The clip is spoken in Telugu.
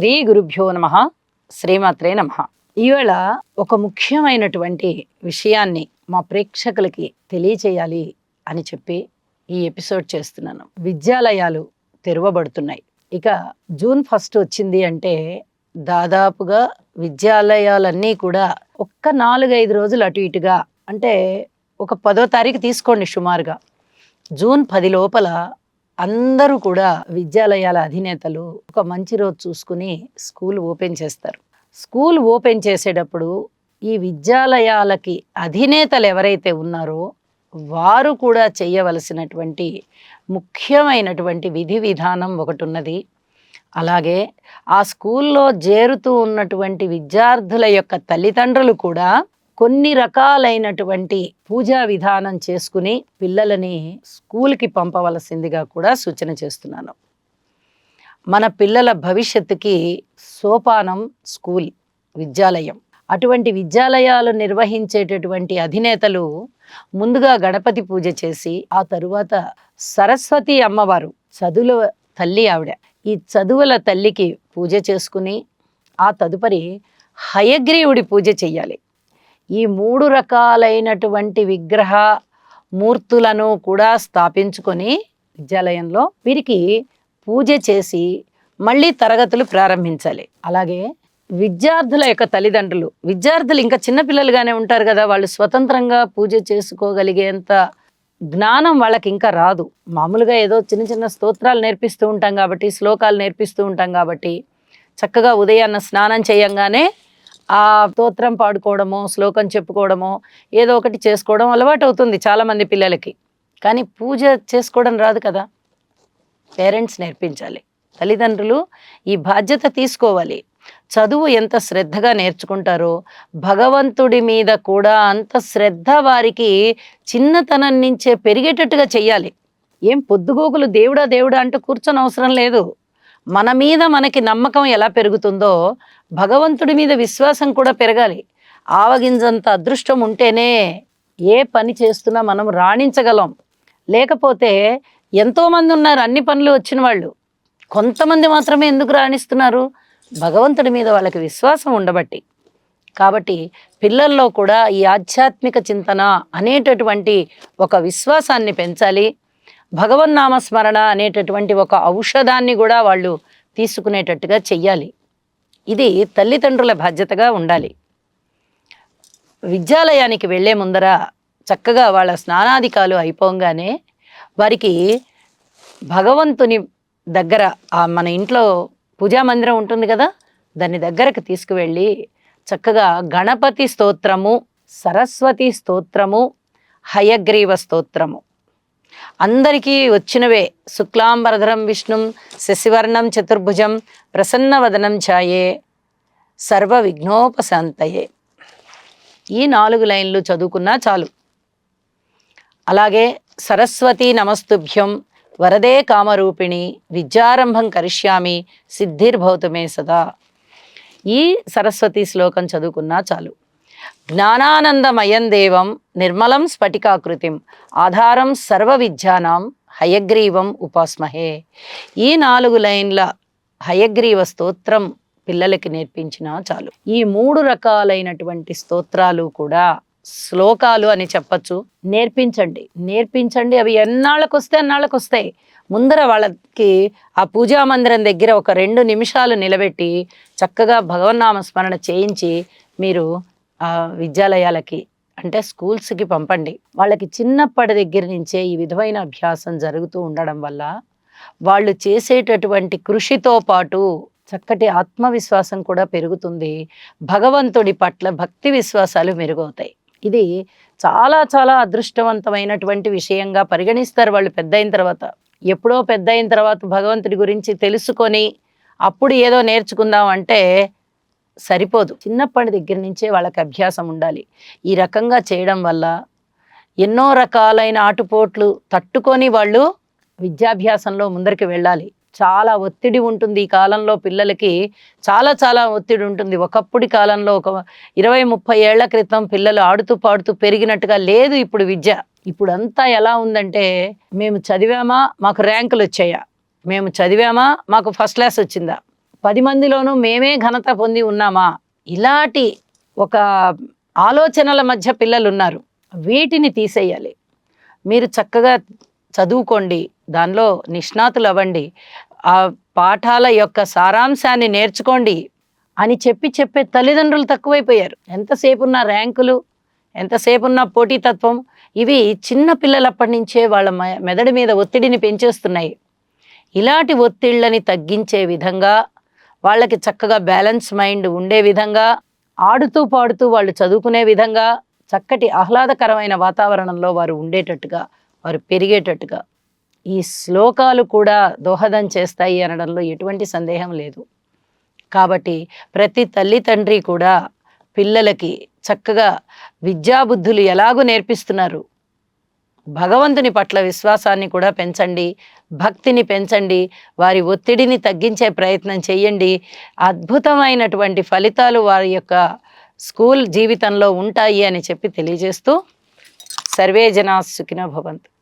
శ్రీ గురుభ్యో నమ శ్రీమాత్రే నమ. ఈవేళ ఒక ముఖ్యమైనటువంటి విషయాన్ని మా ప్రేక్షకులకి తెలియచేయాలి అని చెప్పి ఈ ఎపిసోడ్ చేస్తున్నాను. విద్యాలయాలు తెరవబడుతున్నాయి. ఇక జూన్ ఫస్ట్ వచ్చింది అంటే దాదాపుగా విద్యాలయాలన్నీ కూడా ఒక్క నాలుగైదు రోజులు అటు ఇటుగా అంటే ఒక పదో తారీఖు తీసుకోండి సుమారుగా. జూన్ పది లోపల అందరూ కూడా విద్యాలయాల అధినేతలు ఒక మంచి రోజు చూసుకుని స్కూల్ ఓపెన్ చేస్తారు. స్కూల్ ఓపెన్ చేసేటప్పుడు ఈ విద్యాలయాలకి అధినేతలు ఎవరైతే ఉన్నారో వారు కూడా చేయవలసినటువంటి ముఖ్యమైనటువంటి విధి విధానం ఒకటి ఉన్నది. అలాగే ఆ స్కూల్లో చేరుతూ ఉన్నటువంటి విద్యార్థుల యొక్క తల్లిదండ్రులు కూడా కొన్ని రకాలైనటువంటి పూజా విధానం చేసుకుని పిల్లలని స్కూల్కి పంపవలసిందిగా కూడా సూచన చేస్తున్నాను. మన పిల్లల భవిష్యత్తుకి సోపానం స్కూల్ విద్యాలయం. అటువంటి విద్యాలయాలు నిర్వహించేటటువంటి అధినేతలు ముందుగా గణపతి పూజ చేసి ఆ తరువాత సరస్వతి అమ్మవారు చదువుల తల్లి ఆవిడ. ఈ చదువుల తల్లికి పూజ చేసుకుని ఆ తదుపరి హయగ్రీవుడి పూజ చెయ్యాలి ఈ మూడు రకాలైనటువంటి విగ్రహ మూర్తులను కూడా స్థాపించుకొని విద్యాలయంలో వీరికి పూజ చేసి మళ్ళీ తరగతులు ప్రారంభించాలి. అలాగే విద్యార్థుల యొక్క తల్లిదండ్రులు విద్యార్థులు ఇంకా చిన్నపిల్లలుగానే ఉంటారు కదా వాళ్ళు స్వతంత్రంగా పూజ చేసుకోగలిగేంత జ్ఞానం వాళ్ళకి ఇంకా రాదు. మామూలుగా ఏదో చిన్న చిన్న స్తోత్రాలు నేర్పిస్తూ ఉంటాం కాబట్టి శ్లోకాలు నేర్పిస్తూ ఉంటాం కాబట్టి చక్కగా ఉదయాన్న స్నానం చేయంగానే ఆ స్తోత్రం పాడుకోవడము శ్లోకం చెప్పుకోవడము ఏదో ఒకటి చేసుకోవడం అలవాటు అవుతుంది చాలామంది పిల్లలకి. కానీ పూజ చేసుకోవడం రాదు కదా. పేరెంట్స్ నేర్పించాలి. తల్లిదండ్రులు ఈ బాధ్యత తీసుకోవాలి. చదువు ఎంత శ్రద్ధగా నేర్చుకుంటారో భగవంతుడి మీద కూడా అంత శ్రద్ధ వారికి చిన్నతనం నుంచే పెరిగేటట్టుగా చెయ్యాలి. ఏం పొద్దుగోకులు దేవుడా దేవుడా అంటూ కూర్చొని అవసరం లేదు. మన మీద మనకి నమ్మకం ఎలా పెరుగుతుందో భగవంతుడి మీద విశ్వాసం కూడా పెరగాలి. ఆవగింజంత అదృష్టం ఉంటేనే ఏ పని చేస్తున్నా మనం రాణించగలం. లేకపోతే ఎంతోమంది ఉన్నారు అన్ని పనులు వచ్చిన వాళ్ళు. కొంతమంది మాత్రమే ఎందుకు రాణిస్తున్నారు? భగవంతుడి మీద వాళ్ళకి విశ్వాసం ఉండబట్టి. కాబట్టి పిల్లల్లో కూడా ఈ ఆధ్యాత్మిక చింతన అనేటటువంటి ఒక విశ్వాసాన్ని పెంచాలి. భగవన్నామ స్మరణ అనేటటువంటి ఒక ఔషధాన్ని కూడా వాళ్ళు తీసుకునేటట్టుగా చెయ్యాలి. ఇది తల్లిదండ్రుల బాధ్యతగా ఉండాలి. విద్యాలయానికి వెళ్ళే ముందర చక్కగా వాళ్ళ స్నానాధికాలు అయిపోగానే వారికి భగవంతుని దగ్గర మన ఇంట్లో పూజా మందిరం ఉంటుంది కదా దాని దగ్గరకు తీసుకువెళ్ళి చక్కగా గణపతి స్తోత్రము సరస్వతి స్తోత్రము హయగ్రీవ స్తోత్రము అందరికీ వచ్చినవే. శుక్లాంబరధరం విష్ణుం శశివర్ణం చతుర్భుజం ప్రసన్నవదనం ఛాయే. సర్వ విఘ్నోపశాంతయే ఈ నాలుగు లైన్లు చదువుకున్నా చాలు. అలాగే సరస్వతి నమస్తుభ్యం వరదే కామరూపిణి విద్యారంభం కరిష్యామి సిద్ధిర్భౌతమే సదా. ఈ సరస్వతి శ్లోకం చదువుకున్నా చాలు. జ్ఞానానందమయం దేవం నిర్మలం స్ఫటికాకృతిం ఆధారం సర్వ విద్యానాం హయగ్రీవం ఉపాస్మహే. ఈ నాలుగు లైన్ల హయగ్రీవ స్తోత్రం పిల్లలకి నేర్పించినా చాలు. ఈ మూడు రకాలైనటువంటి స్తోత్రాలు కూడా శ్లోకాలు అని చెప్పచ్చు. నేర్పించండి. నేర్పించండి. అవి ఎన్నాళ్ళకు వస్తే అన్నాళ్ళకు వస్తాయి ముందర వాళ్ళకి ఆ పూజా మందిరం దగ్గర ఒక రెండు నిమిషాలు నిలబెట్టి చక్కగా భగవన్నామ స్మరణ చేయించి మీరు విద్యాలయాలకి అంటే స్కూల్స్కి పంపండి. వాళ్ళకి చిన్నప్పటి దగ్గర నుంచే ఈ విధమైన అభ్యాసం జరుగుతూ ఉండడం వల్ల వాళ్ళు చేసేటటువంటి కృషితో పాటు చక్కటి ఆత్మవిశ్వాసం కూడా పెరుగుతుంది. భగవంతుడి పట్ల భక్తి విశ్వాసాలు మెరుగవుతాయి. ఇది చాలా చాలా అదృష్టవంతమైనటువంటి విషయంగా పరిగణిస్తారు వాళ్ళు పెద్ద అయిన తర్వాత. ఎప్పుడో పెద్ద అయిన తర్వాత భగవంతుడి గురించి తెలుసుకొని అప్పుడు ఏదో నేర్చుకుందాం అంటే సరిపోదు. చిన్నప్పటి దగ్గర నుంచే వాళ్ళకి అభ్యాసం ఉండాలి. ఈ రకంగా చేయడం వల్ల ఎన్నో రకాలైన ఆటుపోట్లు తట్టుకొని వాళ్ళు విద్యాభ్యాసంలో ముందరికి వెళ్ళాలి. చాలా ఒత్తిడి ఉంటుంది ఈ కాలంలో పిల్లలకి. చాలా చాలా ఒత్తిడి ఉంటుంది. ఒకప్పటి కాలంలో ఒక ఇరవై ముప్పై ఏళ్ళ క్రితం పిల్లలు ఆడుతూ పాడుతూ పెరిగినట్టుగా లేదు ఇప్పుడు విద్య. ఇప్పుడు అంతా ఎలా ఉందంటే మేము చదివామా మాకు ర్యాంకులు వచ్చాయా మేము చదివామా మాకు ఫస్ట్ క్లాస్ వచ్చిందా. పది మందిలోనూ మేమే ఘనత పొంది ఉన్నామా? ఇలాంటి ఒక ఆలోచనల మధ్య పిల్లలు ఉన్నారు వీటిని తీసేయాలి. మీరు చక్కగా చదువుకోండి. దానిలో నిష్ణాతులు అవ్వండి ఆ పాఠాల యొక్క సారాంశాన్ని నేర్చుకోండి అని చెప్పి చెప్పే తల్లిదండ్రులు తక్కువైపోయారు. ఎంతసేపు ఉన్న ర్యాంకులు ఎంతసేపు ఉన్న పోటీతత్వం ఇవి చిన్న పిల్లలప్పటి నుంచే వాళ్ళ మె- మెదడు మీద ఒత్తిడిని పెంచేస్తున్నాయి. ఇలాంటి ఒత్తిళ్ళని తగ్గించే విధంగా వాళ్ళకి చక్కగా బ్యాలెన్స్ మైండ్ ఉండే విధంగా ఆడుతూ పాడుతూ వాళ్ళు చదువుకునే విధంగా చక్కటి ఆహ్లాదకరమైన వాతావరణంలో వారు ఉండేటట్టుగా వారు పెరిగేటట్టుగా ఈ శ్లోకాలు కూడా దోహదం చేస్తాయి అనడంలో ఎటువంటి సందేహం లేదు. కాబట్టి ప్రతి తల్లి తండ్రి కూడా పిల్లలకి చక్కగా విద్యాబుద్ధులు ఎలాగూ నేర్పిస్తున్నారు? భగవంతుని పట్ల విశ్వాసాన్ని కూడా పెంచండి భక్తిని పెంచండి వారి ఒత్తిడిని తగ్గించే ప్రయత్నం చేయండి. అద్భుతమైనటువంటి ఫలితాలు వారి యొక్క స్కూల్ జీవితంలో ఉంటాయి అని చెప్పి తెలియజేస్తూ సర్వే జనా సుఖినో భవంతు.